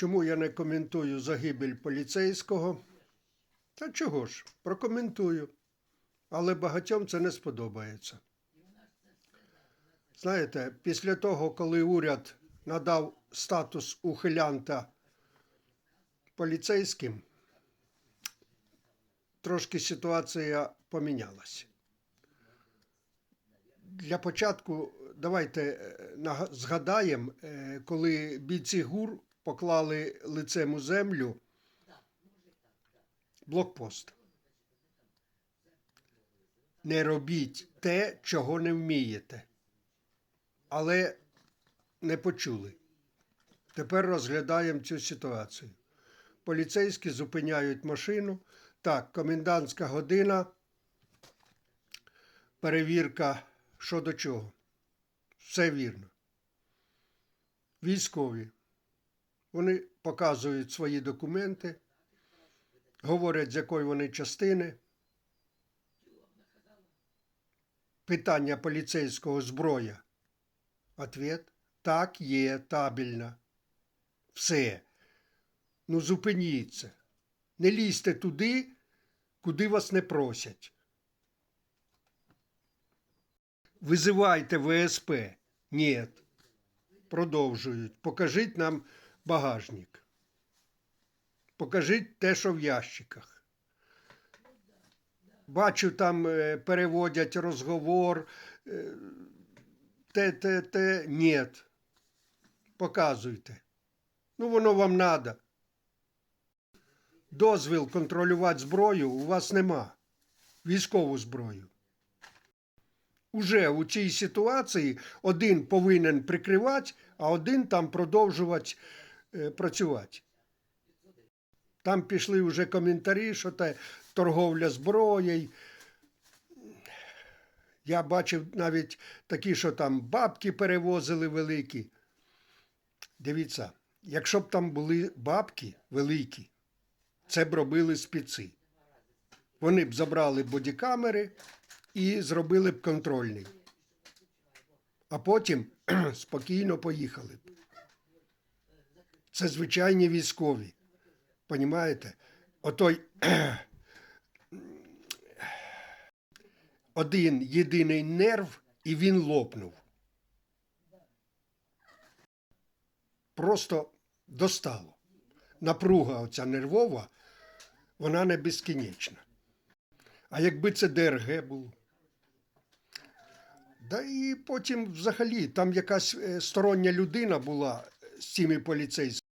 Чому я не коментую загибель поліцейського? Та чого ж, прокоментую. Але багатьом це не сподобається. Знаєте, після того, коли уряд надав статус ухилянта поліцейським, трошки ситуація помінялась. Для початку давайте е, згадаємо, е, коли бійці ГУР поклали лицем у землю блокпост. Не робіть те, чого не вмієте. Але не почули. Тепер розглядаємо цю ситуацію. Поліцейські зупиняють машину. Так, комендантська година. Перевірка що до чого. Все вірно. Військові. Вони показують свої документи, говорять, з якої вони частини. Питання поліцейського зброя. Ответ так, є, табельна. Все. Ну, зупиніться. Не лізьте туди, куди вас не просять. Визивайте ВСП. Ні. Продовжують. Покажіть нам багажник. Покажіть те, що в ящиках. Бачу, там е, переводять розговор. е, Те, те, те. Ні. Показуйте. Ну, воно вам треба. Дозвіл контролювати зброю у вас нема. Військову зброю. Уже у цій ситуації один повинен прикривати, а один там продовжувати працювати. Там пішли вже коментарі, що те торговля зброєю. Я бачив навіть такі, що там бабки перевозили великі. Дивіться, якщо б там були бабки великі, це б робили спеці. Вони б забрали бодікамери і зробили б контрольний. А потім спокійно поїхали б. Це звичайні військові. Понімаєте? Отой один єдиний нерв, і він лопнув. Просто достало. Напруга оця нервова, вона не безкінечна. А якби це ДРГ було? Да і потім взагалі там якась е, стороння людина була з цими поліцейськими.